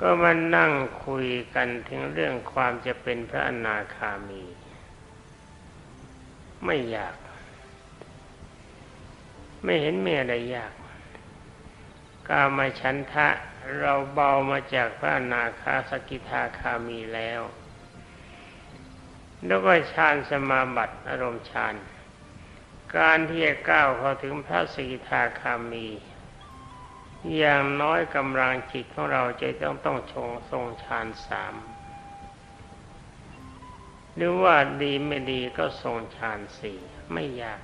ก็มานั่งคุยกันถึงเรื่องความจะเป็นพระอนาคามี ไม่อยาก ไม่เห็นมีอะไรยากกามาฉันทะเราเบามาจากพระอนาคาสกิทาคามีแล้ว แล้วก็ฌานสมาบัติอารมณ์ฌาน การที่จะก้าวเข้าถึงพระสกิทาคามี อย่างน้อยกำลังจิตของเราจะต้องต้องชงทรงฌานสามหรือว่าดีไม่ดีก็ทรงฌานสี่ไม่ยาก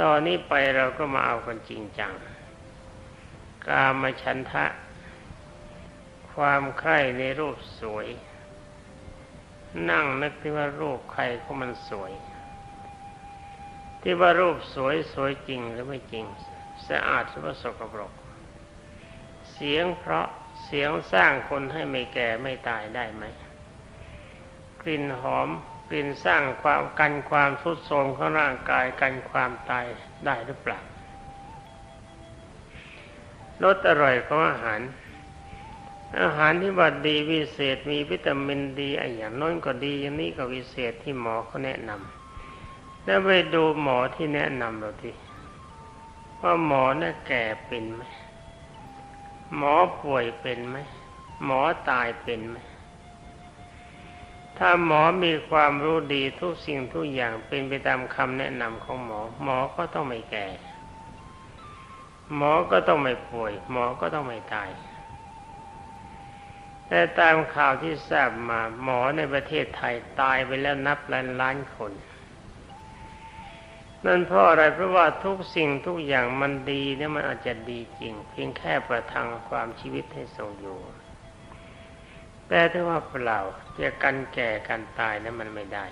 ตอนนี้ไปเราก็มาเอากันจริงจัง กามฉันทะ ความใคร่ในรูปสวย นั่งนึกที่ว่ารูปใครก็มันสวย ที่ว่ารูปสวยสวยจริงหรือไม่จริง สะอาดหรือว่าสกปรก เสียงเพราะเสียงสร้างคนให้ไม่แก่ไม่ตายได้ไหม กลิ่นหอมกลิ่นสร้างความกันความทุดโทรมของร่างกายกันความตายได้หรือเปล่ารสอร่อยของอาหาร อาหารที่ว่าดีวิเศษมีวิตามินดีออย่างน้นก็ดีอย่างนี้ก็วิเศษที่หมอเขาแนะนำแล้วไปดูหมอที่แนะนำเราที ว่าหมอน่ะแก่เป็นไหมหมอป่วยเป็นไหมหมอตายเป็นไหมถ้าหมอมีความรู้ดีทุกสิ่งทุกอย่างเป็นไปตามคำแนะนำของหมอ หมอก็ต้องไม่แก่ หมอก็ต้องไม่ป่วย หมอก็ต้องไม่ตาย แต่ตามข่าวที่ทราบมา หมอในประเทศไทยตายไปแล้วนับล้านล้านคน นั่นเพราะอะไรเพราะว่าทุกสิ่งทุกอย่างมันดีเนี่ยมันอาจจะดีจริง เพียงแค่ประทังความชีวิตให้ทรงอยู่ แต่ถ้าว่าเปล่าจะกันแก่กันตายนั้นมันไม่ได้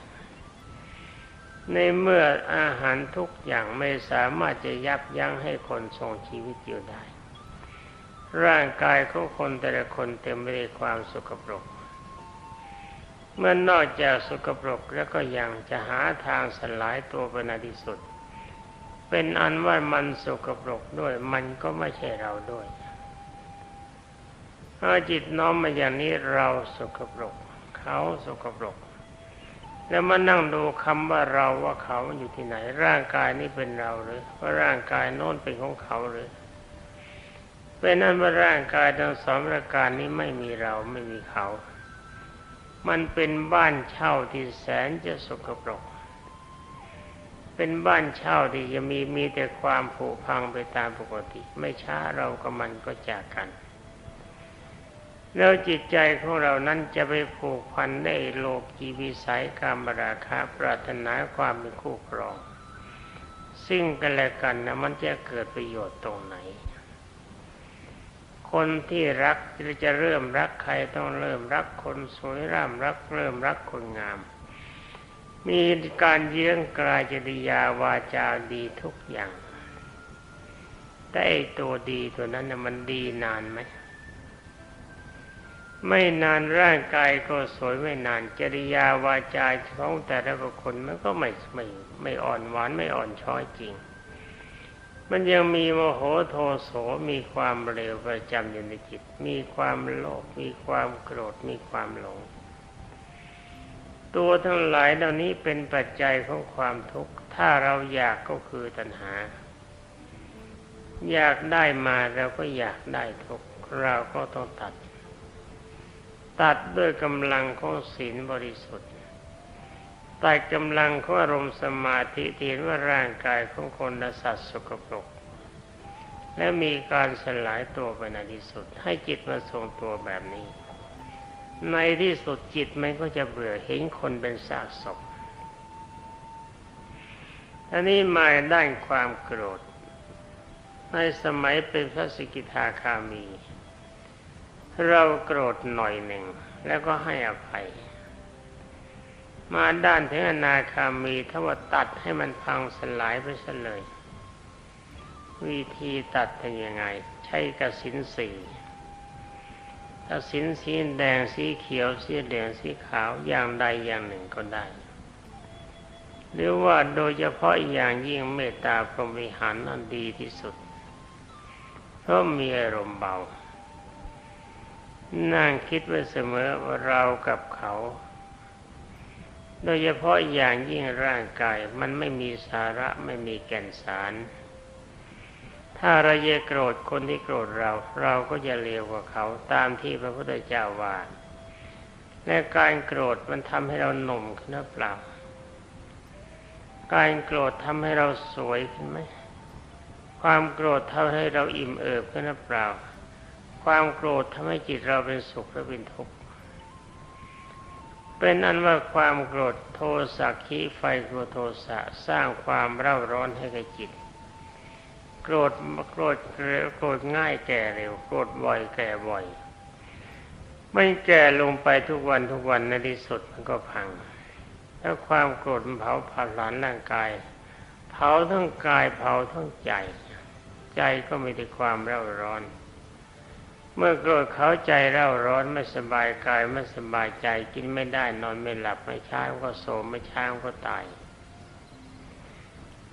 ในเมื่ออาหารทุกอย่างไม่สามารถจะยับยั้งให้คนทรงชีวิตอยู่ได้ ร่างกายของคนแต่ละคนเต็มไปด้วยความสกปรก เมื่อนนอกจากสกปรกแล้วก็ยังจะหาทางสลายตัวเป็นอที่สุด เป็นอันว่ามันสกปรกด้วย มันก็ไม่ใช่เราด้วย ถ้าจิตน้อมมาอย่างนี้เราสกปรก เขาสกปรก แล้วมานั่งดูคำว่าเราว่าเขาอยู่ที่ไหน ร่างกายนี้เป็นเราหรือว่าร่างกายโน้นเป็นของเขาหรือเป็นนั้นว่าร่างกายทั้งสองประการนี้ไม่มีเราไม่มีเขา มันเป็นบ้านเช่าที่แสนจะสกปรก เป็นบ้านเช่าที่จะมีมีแต่ความผุพังไปตามปกติ ไม่ช้าเรากับมันก็จากกัน แล้วจิตใจของเรานั้นจะไปผูกพันในโลกกีวิสัยกามราคะ ปรารถนาความเป็นคู่ครอง ซึ่งกันและกันนะมันจะเกิดประโยชน์ตรงไหน คนที่รักจะเริ่มรักใครต้องเริ่มรักคนสวยร่ำรักเริ่มรักคนงาม มีการเยื้องกลายจริยาวาจาดีทุกอย่างแต่ไอ้ตัวดีตัวนั้นนะมันดีนานไหมไม่นานร่างกายก็สวยไม่นานจริยาวาจาของแต่ละคนมันก็ไม่ไม่ไม่อ่อนหวานไม่อ่อนช้อยจริง มันยังมีโมโหโทโสมีความเร็วประจำอยู่ในจิต มีความโลภมีความโกรธมีความหลง ตัวทั้งหลายเหล่านี้เป็นปัจจัยของความทุกข์ ถ้าเราอยากก็คือตัณหา อยากได้มาเราก็อยากได้ทุกข์เราก็ต้องตัด ตัดด้วยกำลังของศีลบริสุทธิ์ ตัดกำลังของอารมณ์สมาธิเห็นว่าร่างกายของคนและสัตว์สกปรก และมีการสลายตัวไปในที่สุด ให้จิตมาทรงตัวแบบนี้ ในที่สุดจิตมันก็จะเบื่อเห็นคนเป็นซากศพอันนี้มาด้านความโกรธ ในสมัยเป็นพระสกิทาคามี เราโกรธหน่อยหนึ่ง แล้วก็ให้อภัย มาด้านถึงอนาคามีถ้าว่าตัดให้มันพังสลายไปซะเลย วิธีตัดเป็นยังไง ใช้กระสินสีกระสินสีแดงสีเขียวสีแดงสีขาวอย่างใดอย่างหนึ่งก็ได้ หรือว่าโดยเฉพาะอย่างยิ่งเมตตาพรหมิหารนั่นดีที่สุด เพราะมีอารมณ์เบานั่งคิดไว้เสมอว่าเรากับเขา โดยเฉพาะอย่างยิ่งร่างกายมันไม่มีสาระไม่มีแก่นสาร ถ้าเราจะโกรธคนที่โกรธเรา เราก็จะเลวกว่าเขาตามที่พระพุทธเจ้าว่าและการโกรธมันทำให้เราหนุ่มขึ้นหรือเปล่า การโกรธทำให้เราสวยขึ้นไหม ความโกรธทำให้เราอิ่มเอิบขึ้นหรือเปล่า ความโกรธทำให้จิตเราเป็นสุขหรือเป็นทุกข์ เป็นอันว่าความโกรธโทสะขีไฟโกรธโทสะสร้างความเร่าร้อนให้กับจิต โกรธโกรธโกรธง่ายแก่เร็วโกรธบ่อยแก่บ่อยไม่แก่ลงไปทุกวันทุกวันในที่สุดมันก็พัง แล้วความโกรธมันเผาผลาญร่างกาย เผาทั้งกายเผาทั้งใจ ใจก็มีแต่ความเร่าร้อน เมื่อโกรธเขาใจเร่าร้อนไม่สบายกายไม่สบายใจกินไม่ได้นอนไม่หลับไม่ช้าก็โศมไม่ช้าก็ตาย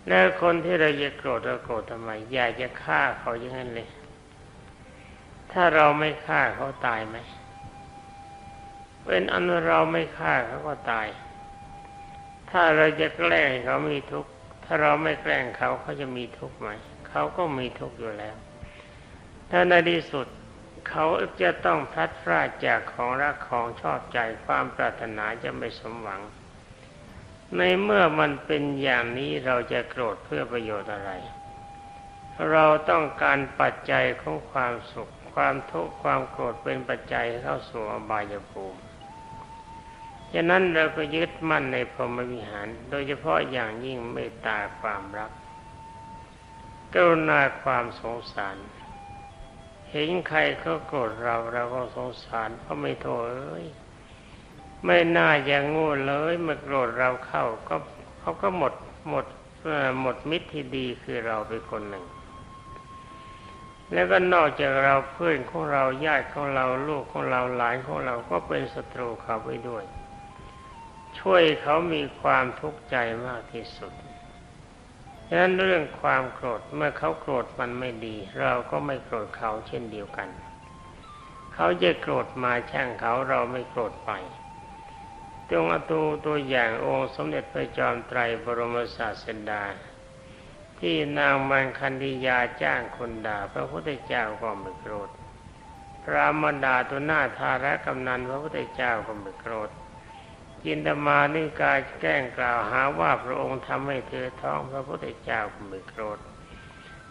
แล้วคนที่เราจะโกรธเราโกรธทำไมอยากจะฆ่าเขาอย่างนั้นเลย ถ้าเราไม่ฆ่าเขาตายไหมเป็นอันเราไม่ฆ่าเขาก็ตาย ถ้าเราจะแกล้งเขามีทุกข์ถ้าเราไม่แกล้งเขาเขาจะมีทุกข์ไหมเขาก็มีทุกข์อยู่แล้ว ถ้าในที่สุด เขาจะต้องพลัดพรากจากของรักของชอบใจความปรารถนาจะไม่สมหวัง ในเมื่อมันเป็นอย่างนี้เราจะโกรธเพื่อประโยชน์อะไร เราต้องการปัจจัยของความสุข ความทุกข์ความโกรธเป็นปัจจัยเข้าสู่อบายภูมิฉะนั้นเราก็ยึดมั่นในพรหมวิหาร โดยเฉพาะอย่างยิ่งเมตตาความรักกรุณาความสงสาร เห็นใครเขาโกรธเราเราก็สงสารเพราะไม่โทษเอ้ยไม่น่าอย่างงูเลยเมื่อโกรธเราเข้าก็เขาก็หมดหมดหมดมิตรที่ดีคือเราเป็นคนหนึ่ง แล้วก็นอกจากเราเพื่อนของเราญาติของเราลูกของเราหลานของเราก็เป็นศัตรูเขาไปด้วย ช่วยเขามีความทุกข์ใจมากที่สุด ฉะนั้นเรื่องความโกรธเมื่อเขาโกรธมันไม่ดี เราก็ไม่โกรธเขาเช่นเดียวกัน เขาจะโกรธมาแช่งเขาเราไม่โกรธไปตรงอตูตัวอย่างองค์สมเด็จพระจอมไตรบรมศาสดา ที่นางมันคันธียาจ้างคนด่าพระพุทธเจ้าก็ไม่โกรธพระมาดาตัวหน้าทาระกำนันพระพุทธเจ้าก็ไม่โกรธ จินตมานิกายแกล้งกล่าวหาว่าพระองค์ทำให้เธอท้องพระพุทธเจ้าไม่โกรธ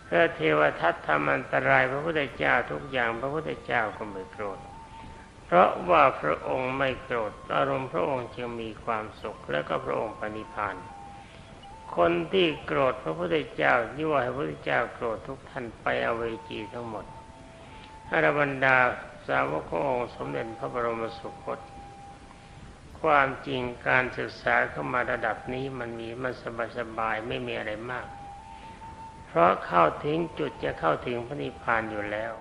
เพื่อเทวทัตทำอันตรายพระพุทธเจ้าทุกอย่างพระพุทธเจ้าก็ไม่โกรธ เพราะว่าพระองค์ไม่โกรธอารมณ์พระองค์จึงมีความสุขและก็พระองค์ปณิพานคนที่โกรธพระพุทธเจ้ายั่วให้พระพุทธเจ้าโกรธทุกท่านไปอเวจีทั้งหมดอรบรรดาสาวกขององค์สมเด็จพระบรมสุคต ความจริงการศึกษาเข้ามาระดับนี้มันมีมันสบายสบายไม่มีอะไรมาก เพราะเข้าถึงจุดจะเข้าถึงพระนิพพานอยู่แล้ว